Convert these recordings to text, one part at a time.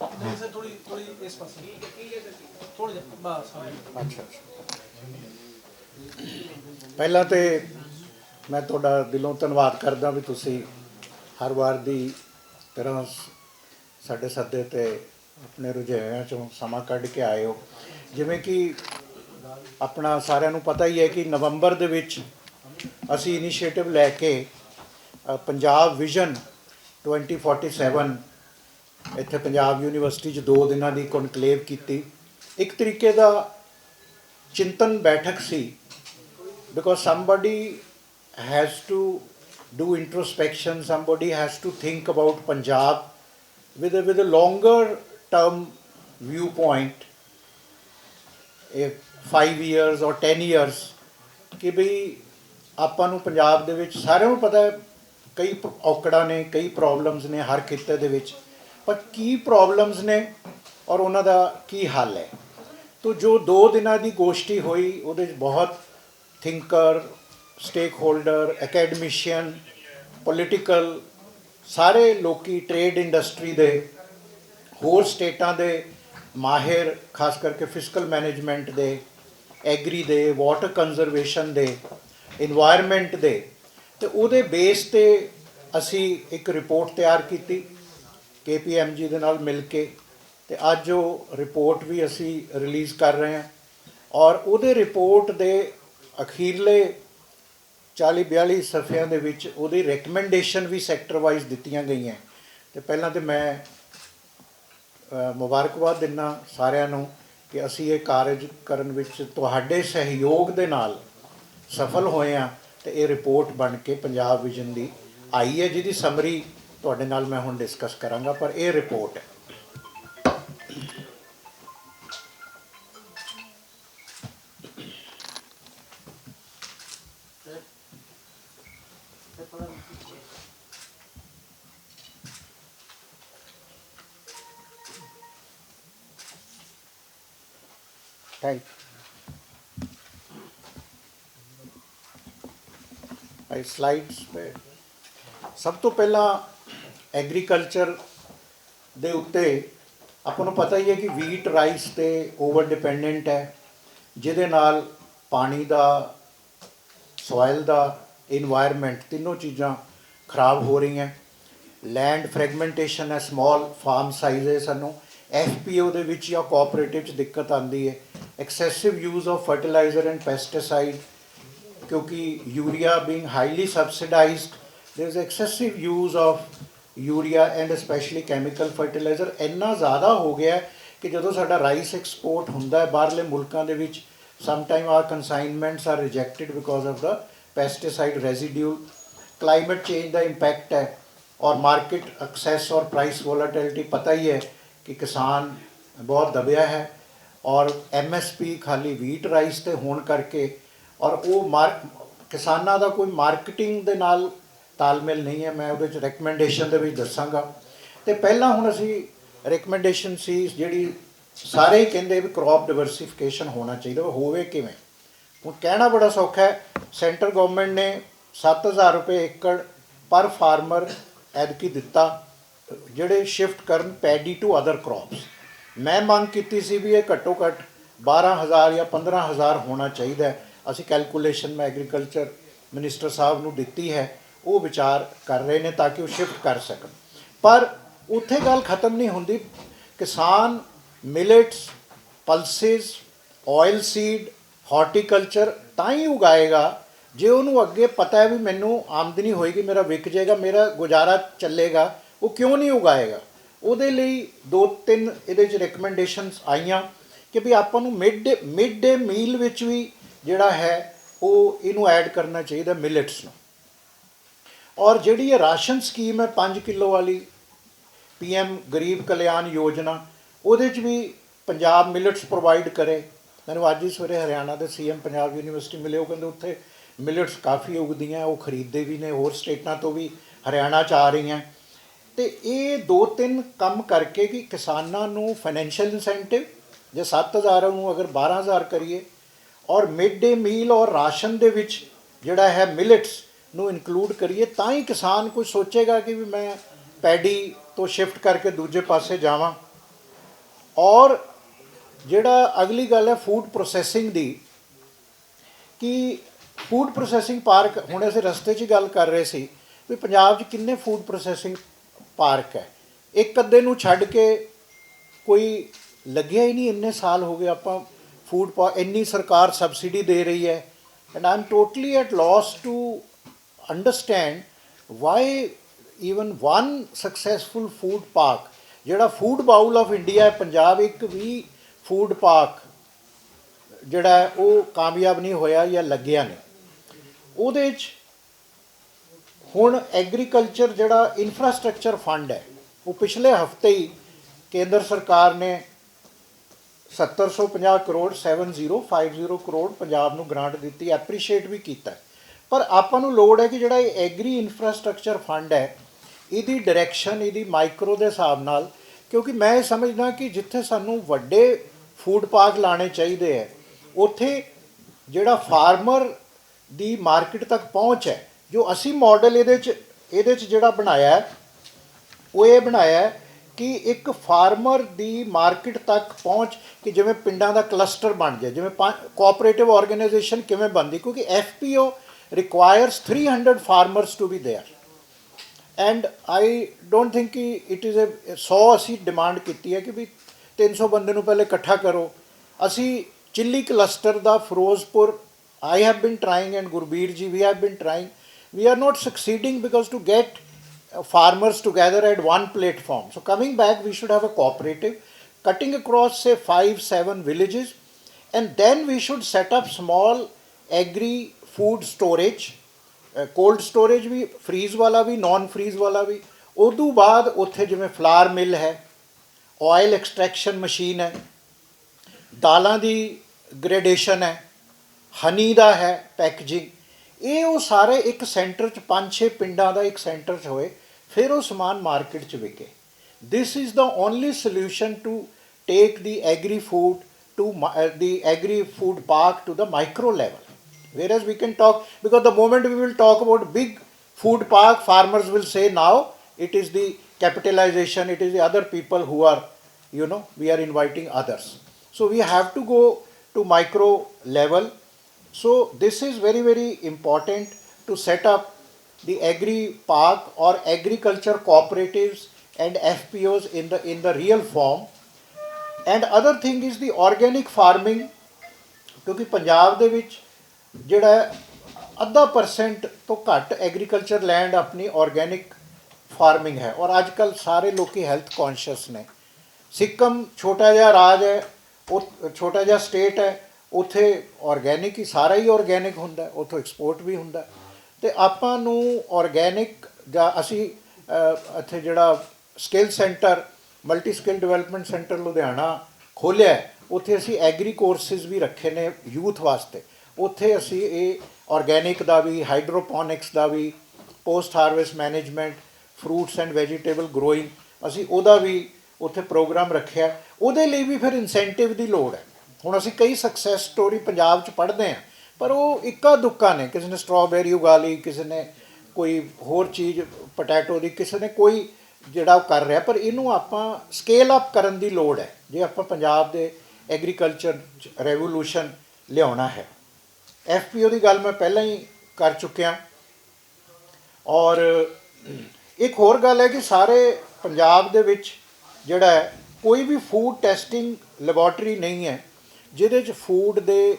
ਨਹੀਂ ਸਰ ਥੋੜੀ ਥੋੜੀ ਇਸ ਪਾਸੇ ਥੋੜੀ ਜਿਹਾ ਬਸ ਹਾਂ ਜੀ। ਅੱਛਾ ਪਹਿਲਾਂ ਤੇ ਮੈਂ ਤੁਹਾਡਾ ਦਿਲੋਂ ਧੰਨਵਾਦ ਕਰਦਾ ਵੀ ਤੁਸੀਂ ਹਰ ਵਾਰ ਦੀ ਤਰ੍ਹਾਂ ਸਾਡੇ ਸੱਦੇ ਤੇ ਆਪਣੇ ਰੁਝੇਵਿਆਂ ਚੋਂ ਸਮਾਂ ਕੱਢ ਕੇ ਆਏ ਹੋ ਜਿਵੇਂ ਕਿ ਆਪਣਾ ਸਾਰਿਆਂ ਨੂੰ ਪਤਾ ਹੀ ਹੈ ਕਿ ਨਵੰਬਰ ਦੇ ਵਿੱਚ ਅਸੀਂ ਇਨੀਸ਼ੀਏਟਿਵ ਲੈ ਕੇ ਪੰਜਾਬ ਵਿਜ਼ਨ 2047 ਇੱਥੇ ਪੰਜਾਬ ਯੂਨੀਵਰਸਿਟੀ 'ਚ 2 ਦਿਨਾਂ ਦੀ ਕਨਕਲੇਵ ਕੀਤੀ ਇੱਕ ਤਰੀਕੇ ਦਾ ਚਿੰਤਨ ਬੈਠਕ ਸੀ because somebody has to do introspection somebody has to think about Punjab with a, with a longer term viewpoint, if five years or 10 years, ਕਿ ਵੀ ਆਪਾਂ ਨੂੰ ਪੰਜਾਬ ਦੇ ਵਿੱਚ ਸਾਰਿਆਂ ਨੂੰ ਪਤਾ ਹੈ ਕਈ ਔਕੜਾਂ ਨੇ, ਕਈ ਪ੍ਰੋਬਲਮਸ ਨੇ ਹਰ ਖੇਤਰ ਦੇ ਵਿੱਚ। ਪਰ ਕੀ ਪ੍ਰੋਬਲਮਸ ਨੇ ਔਰ ਉਹਨਾਂ ਦਾ ਕੀ ਹੱਲ ਹੈ? ਤੋ ਜੋ ਦੋ ਦਿਨਾਂ ਦੀ ਗੋਸ਼ਟੀ ਹੋਈ, ਉਹਦੇ ਵਿੱਚ ਬਹੁਤ thinker stake holder academician political ਸਾਰੇ ਲੋਕੀ ਟ੍ਰੇਡ ਇੰਡਸਟਰੀ ਦੇ, ਹੋਰ ਸਟੇਟਾਂ ਦੇ ਮਾਹਿਰ, ਖਾਸ ਕਰਕੇ ਫਿਸਕਲ ਮੈਨੇਜਮੈਂਟ ਦੇ ਐਗਰੀ ਦੇ ਵਾਟਰ ਕੰਜ਼ਰਵੇਸ਼ਨ ਦੇ এনवायरमेंट ਦੇ ਤੇ ਉਹਦੇ ਬੇਸ ਤੇ ਅਸੀਂ ਇੱਕ ਰਿਪੋਰਟ ਤਿਆਰ ਕੀਤੀ, KPMG ਦੇ ਨਾਲ ਮਿਲ ਕੇ, ਤੇ ਅੱਜ ਉਹ ਰਿਪੋਰਟ ਵੀ ਅਸੀਂ ਰਿਲੀਜ਼ ਕਰ ਰਹੇ ਹਾਂ। ਔਰ ਉਹਦੇ ਰਿਪੋਰਟ ਦੇ ਅਖੀਰਲੇ 40 42 ਸਫ਼ਿਆਂ ਦੇ ਵਿੱਚ ਉਹਦੀ ਰეკਮੈਂਡੇਸ਼ਨ ਵੀ ਸੈਕਟਰ ਵਾਈਜ਼ ਦਿੱਤੀਆਂ ਗਈਆਂ। ਤੇ ਪਹਿਲਾਂ ਤੇ ਮੈਂ ਮੁਬਾਰਕਬਾਦ ਦਿੰਨਾ ਸਾਰਿਆਂ ਨੂੰ ਕਿ ਅਸੀਂ ਇਹ ਕਾਰਜ ਕਰਨ ਵਿੱਚ ਤੁਹਾਡੇ ਸਹਿਯੋਗ ਦੇ ਨਾਲ ਸਫਲ ਹੋਏ ਆ ਤੇ ਇਹ ਰਿਪੋਰਟ ਬਣ ਕੇ ਪੰਜਾਬ ਵਿਜ਼ਨ ਦੀ ਆਈ ਹੈ, ਜਿਹਦੀ ਸਮਰੀ ਤੁਹਾਡੇ ਨਾਲ ਮੈਂ ਹੁਣ ਡਿਸਕਸ ਕਰਾਂਗਾ, ਪਰ ਇਹ ਰਿਪੋਰਟ ਹੈ। ਥੈਂਕ आई स्लाइड्स पे ਸਭ ਤੋਂ ਪਹਿਲਾਂ ਐਗਰੀਕਲਚਰ ਦੇ ਉੱਤੇ ਆਪਾਂ ਨੂੰ ਪਤਾ ਹੀ ਹੈ ਕਿ ਵੀਟ ਰਾਈਸ ਤੇ ਓਵਰ ਡਿਪੈਂਡੈਂਟ ਹੈ, ਜਿਹਦੇ ਨਾਲ ਪਾਣੀ ਦਾ ਸੋਇਲ ਦਾ এনवायरमेंट ਤਿੰਨੋਂ ਚੀਜ਼ਾਂ ਖਰਾਬ ਹੋ ਰਹੀਆਂ। ਲੈਂਡ ਫ੍ਰੈਗਮੈਂਟੇਸ਼ਨ ਹੈ ਸਮਾਲ ਫਾਰਮ ਸਾਈਜ਼ਸ ਸਾਨੂੰ। ਓ ਦੇ ਵਿੱਚ ਜਾਂ ਕੋਆਪਰੇਟਿਵ ਚ ਦਿੱਕਤ ਆਉਂਦੀ ਹੈ। Excessive use of fertiliser and pesticide ਕਿਉਂਕਿ urea being highly subsidised there is excessive use of urea and specially chemical fertiliser ਇੰਨਾ ਜ਼ਿਆਦਾ ਹੋ ਗਿਆ ਕਿ ਜਦੋਂ ਸਾਡਾ ਰਾਈਸ ਐਕਸਪੋਰਟ ਹੁੰਦਾ ਹੈ ਬਾਹਰਲੇ ਮੁਲਕਾਂ ਦੇ ਵਿੱਚ some time are consignments are rejected because of the pesticide residue climate change the impact ਹੈ ਔਰ ਮਾਰਕੀਟ ਐਕਸੈਸ ਔਰ ਪ੍ਰਾਈਸ ਵੋਲੈਟਿਲਿਟੀ ਪਤਾ ਹੀ ਹੈ ਕਿ ਕਿਸਾਨ ਬਹੁਤ ਦਬਿਆ ਹੈ ਔਰ ਐਮਐਸਪੀ ਖਾਲੀ ਵੀਟ ਰਾਈਸ ਤੇ ਹੋਣ ਕਰਕੇ ਔਰ ਉਹ ਮਾਰਕ ਕਿਸਾਨਾਂ ਦਾ ਕੋਈ ਮਾਰਕੀਟਿੰਗ ਦੇ ਨਾਲ ਤਾਲਮੇਲ ਨਹੀਂ ਹੈ, ਮੈਂ ਉਹਦੇ ਚ ਰეკਮੈਂਡੇਸ਼ਨ ਦੇ ਵਿੱਚ ਦੱਸਾਂਗਾ। ਤੇ ਪਹਿਲਾਂ ਹੁਣ ਅਸੀਂ ਰეკਮੈਂਡੇਸ਼ਨ ਸੀ, ਜਿਹੜੀ ਸਾਰੇ ਹੀ ਕਹਿੰਦੇ ਵੀ ਕ੍ਰੌਪ ਡਾਈਵਰਸਿਫਿਕੇਸ਼ਨ ਹੋਣਾ ਚਾਹੀਦਾ ਹੋਵੇ ਕਿਵੇਂ? ਹੁਣ ਕਹਿਣਾ ਬੜਾ ਸੌਖਾ ਹੈ ਸੈਂਟਰ ਗਵਰਨਮੈਂਟ ਨੇ 7000 ਰੁਪਏ ਏਕੜ ਪਰ ਫਾਰਮਰ ਐਦਕੀ ਦਿੱਤਾ, ਜਿਹੜੇ ਸ਼ਿਫਟ ਕਰਨ ਪੈਡੀ ਟੂ ਅਦਰ ਕ੍ਰੌਪਸ ਮੈਂ ਮੰਗ ਕੀਤੀ ਸੀ ਵੀ ਇਹ ਘੱਟੋ ਘੱਟ 12000 ਜਾਂ 15000 ਹੋਣਾ ਚਾਹੀਦਾ ਹੈ। ਅਸੀਂ ਕੈਲਕੂਲੇਸ਼ਨ ਮੈਂ ਐਗਰੀਕਲਚਰ ਮਿਨਿਸਟਰ ਸਾਹਿਬ ਨੂੰ ਦਿੱਤੀ ਹੈ, ਉਹ ਵਿਚਾਰ ਕਰ ਰਹੇ ਨੇ ਤਾਂ ਕਿ ਉਹ ਸ਼ਿਫਟ ਕਰ ਸਕਣ। ਪਰ ਉੱਥੇ ਗੱਲ ਖਤਮ ਨਹੀਂ ਹੁੰਦੀ। ਕਿਸਾਨ millets pulses oil seed horticulture ਤਾਂ ਹੀ ਉਗਾਏਗਾ। ਜੇ ਉਹਨੂੰ ਅੱਗੇ ਪਤਾ ਹੈ ਵੀ ਮੈਨੂੰ ਆਮਦਨੀ ਹੋਏਗੀ, ਮੇਰਾ ਵਿਕ ਜਾਏਗਾ, ਮੇਰਾ ਗੁਜ਼ਾਰਾ ਚੱਲੇਗਾ, ਉਹ ਕਿਉਂ ਨਹੀਂ ਉਗਾਏਗਾ? ਉਹਦੇ ਲਈ ਦੋ ਤਿੰਨ ਇਹਦੇ ਚ ਰეკਮੈਂਡੇਸ਼ਨਸ ਆਈਆਂ ਕਿ ਵੀ ਆਪਾਂ ਨੂੰ ਮਿਡ ਮਿਡ ਡੇ ਮੀਲ ਵਿੱਚ ਵੀ ਜਿਹੜਾ ਹੈ, ਉਹ ਇਹਨੂੰ ਐਡ ਕਰਨਾ ਚਾਹੀਦਾ ਮਿਲਟਸ ਨੂੰ। ਔਰ ਜਿਹੜੀ ਇਹ ਰਾਸ਼ਨ ਸਕੀਮ ਹੈ 5 ਕਿਲੋ ਵਾਲੀ ਪੀਐਮ ਗਰੀਬ ਕਲਿਆਣ ਯੋਜਨਾ, ਉਹਦੇ 'ਚ ਵੀ ਪੰਜਾਬ ਮਿਲਟਸ ਪ੍ਰੋਵਾਈਡ ਕਰੇ। ਮੈਨੂੰ ਅੱਜ ਹੀ ਸਵੇਰੇ ਹਰਿਆਣਾ ਦੇ ਸੀਐਮ ਪੰਜਾਬ ਯੂਨੀਵਰਸਿਟੀ ਮਿਲੇ ਉਹ ਕਹਿੰਦੇ ਉੱਥੇ ਮਿਲਟਸ ਕਾਫੀ ਉਗਦੀਆਂ, ਉਹ ਖਰੀਦਦੇ ਵੀ ਨੇ, ਹੋਰ ਸਟੇਟਾਂ ਤੋਂ ਵੀ ਹਰਿਆਣਾ 'ਚ ਆ ਰਹੀਆਂ। ਤੇ ਇਹ ਦੋ ਤਿੰਨ ਕੰਮ ਕਰਕੇ ਕਿ ਕਿਸਾਨਾਂ ਨੂੰ ਫਾਈਨੈਂਸ਼ੀਅਲ ਇਨਸੈਂਟਿਵ ਜੇ 7000 ਨੂੰ ਅਗਰ 12000 ਕਰੀਏ ਔਰ ਮਿਡ ਡੇ ਮੀਲ ਔਰ ਰਾਸ਼ਨ ਦੇ ਵਿੱਚ ਜਿਹੜਾ ਹੈ ਮਿਲਟਸ ਨੂੰ ਇਨਕਲੂਡ ਕਰੀਏ, ਤਾਂ ਹੀ ਕਿਸਾਨ ਕੋਈ ਸੋਚੇਗਾ ਕਿ ਵੀ ਮੈਂ ਪੈਡੀ ਤੋਂ ਸ਼ਿਫਟ ਕਰਕੇ ਦੂਜੇ ਪਾਸੇ ਜਾਵਾਂ। ਔਰ ਜਿਹੜਾ ਅਗਲੀ ਗੱਲ ਹੈ ਫੂਡ ਪ੍ਰੋਸੈਸਿੰਗ ਦੀ, ਕਿ ਫੂਡ ਪ੍ਰੋਸੈਸਿੰਗ ਪਾਰਕ ਹੁਣ ਅਸੀਂ ਰਸਤੇ 'ਚ ਹੀ ਗੱਲ ਕਰ ਰਹੇ ਸੀ ਵੀ ਪੰਜਾਬ 'ਚ ਕਿੰਨੇ ਫੂਡ ਪ੍ਰੋਸੈਸਿੰਗ ਪਾਰਕ ਹੈ। ਇੱਕ ਅੱਧੇ ਨੂੰ ਛੱਡ ਕੇ ਕੋਈ ਲੱਗਿਆ ਹੀ ਨਹੀਂ, ਇੰਨੇ ਸਾਲ ਹੋ ਗਏ ਆਪਾਂ ਫੂਡ ਪਾ ਇੰਨੀ ਸਰਕਾਰ ਸਬਸਿਡੀ ਦੇ ਰਹੀ ਹੈ and I am totally at loss to understand why even one successful food park ਜਿਹੜਾ ਫੂਡ ਬਾਉਲ ਆਫ ਇੰਡੀਆ ਹੈ, ਪੰਜਾਬ ਇੱਕ ਵੀ ਫੂਡ ਪਾਰਕ ਜਿਹੜਾ ਹੈ, ਉਹ ਕਾਮਯਾਬ ਨਹੀਂ ਹੋਇਆ ਜਾਂ ਲੱਗਿਆ ਨਹੀਂ। ਉਹਦੇ 'ਚ ਹੁਣ ਐਗਰੀਕਲਚਰ ਜਿਹੜਾ ਇਨਫਰਾਸਟ੍ਰਕਚਰ ਫੰਡ ਹੈ, ਉਹ ਪਿਛਲੇ ਹਫ਼ਤੇ ਹੀ ਕੇਂਦਰ ਸਰਕਾਰ ਨੇ 750 ਕਰੋੜ 7050 ਕਰੋੜ ਪੰਜਾਬ ਨੂੰ ਗ੍ਰਾਂਟ ਦਿੱਤੀ ਐਪਰੀਸ਼ੀਏਟ ਵੀ ਕੀਤਾ ਪਰ ਆਪਾਂ ਨੂੰ ਲੋੜ ਹੈ ਕਿ ਜਿਹੜਾ ਇਹ ਐਗਰੀ ਇਨਫਰਾਸਟ੍ਰਕਚਰ ਫੰਡ ਹੈ, ਇਹਦੀ ਡਾਇਰੈਕਸ਼ਨ ਇਹਦੀ ਮਾਈਕਰੋ ਦੇ ਹਿਸਾਬ ਨਾਲ, ਕਿਉਂਕਿ ਮੈਂ ਇਹ ਸਮਝਦਾ ਕਿ ਜਿੱਥੇ ਸਾਨੂੰ ਵੱਡੇ ਫੂਡ ਪਾਰਕ ਲਾਣੇ ਚਾਹੀਦੇ ਹੈ, ਉੱਥੇ ਜਿਹੜਾ ਫਾਰਮਰ ਦੀ ਮਾਰਕੀਟ ਤੱਕ ਪਹੁੰਚ ਹੈ, ਜੋ ਅਸੀਂ ਮਾਡਲ ਇਹਦੇ ਚ ਇਹਦੇ ਚ ਜਿਹੜਾ ਬਣਾਇਆ ਹੈ, ਉਹ ਇਹ ਬਣਾਇਆ ਹੈ ਕਿ ਇੱਕ ਫਾਰਮਰ ਦੀ ਮਾਰਕੀਟ ਤੱਕ ਪਹੁੰਚ ਕਿ ਜਿਵੇਂ ਪਿੰਡਾਂ ਦਾ ਕਲਸਟਰ ਬਣ ਜਾਏ, ਜਿਵੇਂ ਕੋਆਪਰੇਟਿਵ ਆਰਗੇਨਾਈਜੇਸ਼ਨ ਕਿਵੇਂ ਬਣਦੀ? ਕਿਉਂਕਿ FPO requires 300 farmers to be there. And I don't think ਕਿ ਇਟ ਇਜ਼ a 100 ਅਸੀਂ ਡਿਮਾਂਡ ਕੀਤੀ ਹੈ ਕਿ ਵੀ 300 ਬੰਦੇ ਨੂੰ ਪਹਿਲੇ ਇਕੱਠਾ ਕਰੋ। ਅਸੀਂ chilli cluster the Firozpur I have been trying and Gurbir ji we have been trying we are not succeeding because to get farmers together at one platform so coming back we should have a cooperative cutting across say 5 7 villages and then we should set up small agri food storage cold storage we freeze ਵਾਲਾ ਵੀ naan freeze ਵਾਲਾ ਵੀ ਉਦੋਂ ਬਾਅਦ ਉੱਥੇ ਜਿਵੇਂ ਫਲਾਰ ਮਿਲ ਹੈ oil extraction machine ਹੈ ਦਾਲਾਂ ਦੀ ਗ੍ਰੇਡੇਸ਼ਨ ਹੈ ਹਨੀ ਦਾ ਹੈ ਪੈਕੇਜਿੰਗ ਇਹ ਉਹ ਸਾਰੇ ਇੱਕ ਸੈਂਟਰ ਚ ਪੰਜ ਛੇ ਪਿੰਡਾਂ ਦਾ ਇੱਕ ਸੈਂਟਰ ਚ ਹੋਏ ਫਿਰ ਉਹ ਸਮਾਨ ਮਾਰਕੀਟ ਚ ਵਿਕੇ this is the only solution to take the agri food to mi- uh, the agri food park to the micro level whereas we can talk because the moment we will talk about big food park farmers will say now it is the capitalization it is the other people who are you know we are inviting others so we have to go to micro level so this is very very important to set up the agri park or agriculture cooperatives and FPOs in the in the real form. And other thing is the organic farming ਕਿਉਂਕਿ ਪੰਜਾਬ ਦੇ ਵਿੱਚ ਜਿਹੜਾ ਹੈ, ਅੱਧਾ percent ਤੋਂ ਘੱਟ agriculture land ਆਪਣੀ organic farming ਹੈ ਔਰ ਅੱਜ ਕੱਲ ਸਾਰੇ ਲੋਕੀ ਹੈਲਥ ਕੌਨਸ਼ੀਅਸ ਨੇ ਸਿੱਕਮ ਛੋਟਾ ਜਿਹਾ ਰਾਜ ਹੈ ਉਹ ਛੋਟਾ ਜਿਹਾ ਸਟੇਟ ਹੈ ਉੱਥੇ ਆਰਗੈਨਿਕ ਹੀ ਸਾਰਾ ਹੀ ਆਰਗੈਨਿਕ ਹੁੰਦਾ ਉੱਥੋਂ ਐਕਸਪੋਰਟ ਵੀ ਹੁੰਦਾ ਹੈ। ਤੇ ਆਪਾਂ ਨੂੰ ਆਰਗੈਨਿਕ ਜਾਂ ਅਸੀਂ ਇੱਥੇ ਜਿਹੜਾ skill centre multi skill development centre Ludhiana ਖੋਲਿਆ ਉੱਥੇ ਅਸੀਂ ਐਗਰੀ ਕੋਰਸਿਸ ਵੀ ਰੱਖੇ ਨੇ ਯੂਥ ਵਾਸਤੇ। ਉੱਥੇ ਅਸੀਂ ਇਹ ਆਰਗੈਨਿਕ ਦਾ ਵੀ ਹਾਈਡਰੋਪੋਨਿਕਸ ਦਾ ਵੀ post harvest management fruits and vegetable growing ਅਸੀਂ ਉਹਦਾ ਵੀ ਉੱਥੇ ਪ੍ਰੋਗਰਾਮ ਰੱਖਿਆ ਉਹਦੇ ਲਈ ਵੀ ਫਿਰ ਇਨਸੈਂਟਿਵ ਦੀ ਲੋੜ ਹੈ। ਹੁਣ ਅਸੀਂ ਕਈ ਸਕਸੈਸ ਸਟੋਰੀ ਪੰਜਾਬ 'ਚ ਪੜ੍ਹਦੇ ਹਾਂ, ਪਰ ਉਹ ਇੱਕਾ ਦੁੱਕਾ ਨੇ। ਕਿਸੇ ਨੇ ਸਟ੍ਰਾਬੇਰੀ ਉਗਾ ਲਈ, ਕਿਸੇ ਨੇ ਕੋਈ ਹੋਰ ਚੀਜ਼ ਪੋਟੈਟੋ ਦੀ, ਕਿਸੇ ਨੇ ਕੋਈ ਜਿਹੜਾ ਉਹ ਕਰ ਰਿਹਾ, ਪਰ ਇਹਨੂੰ ਆਪਾਂ ਸਕੇਲ ਅਪ ਕਰਨ ਦੀ ਲੋੜ ਹੈ। ਜੇ ਆਪਾਂ ਪੰਜਾਬ ਦੇ ਐਗਰੀਕਲਚਰ ਰੈਵੋਲੂਸ਼ਨ ਲਿਆਉਣਾ ਹੈ। ਐਫਪੀਓ ਦੀ ਗੱਲ ਮੈਂ ਪਹਿਲਾਂ ਹੀ ਕਰ ਚੁੱਕਿਆ। ਔਰ ਇੱਕ ਹੋਰ ਗੱਲ ਹੈ ਕਿ ਸਾਰੇ ਪੰਜਾਬ ਦੇ ਵਿੱਚ ਜਿਹੜਾ ਹੈ, ਕੋਈ ਵੀ ਫੂਡ ਟੈਸਟਿੰਗ ਲੈਬੋਰਟਰੀ ਨਹੀਂ ਹੈ। ਜਿਹਦੇ 'ਚ ਫੂਡ ਦੇ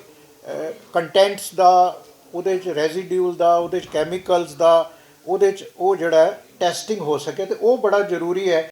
ਕੰਟੈਂਟਸ ਦਾ, ਉਹਦੇ 'ਚ ਰੈਜ਼ੀਡਿਊਲ ਦਾ, ਉਹਦੇ 'ਚ ਕੈਮੀਕਲਸ ਦਾ, ਉਹਦੇ 'ਚ ਉਹ ਜਿਹੜਾ ਟੈਸਟਿੰਗ ਹੋ ਸਕੇ ਅਤੇ ਉਹ ਬੜਾ ਜ਼ਰੂਰੀ ਹੈ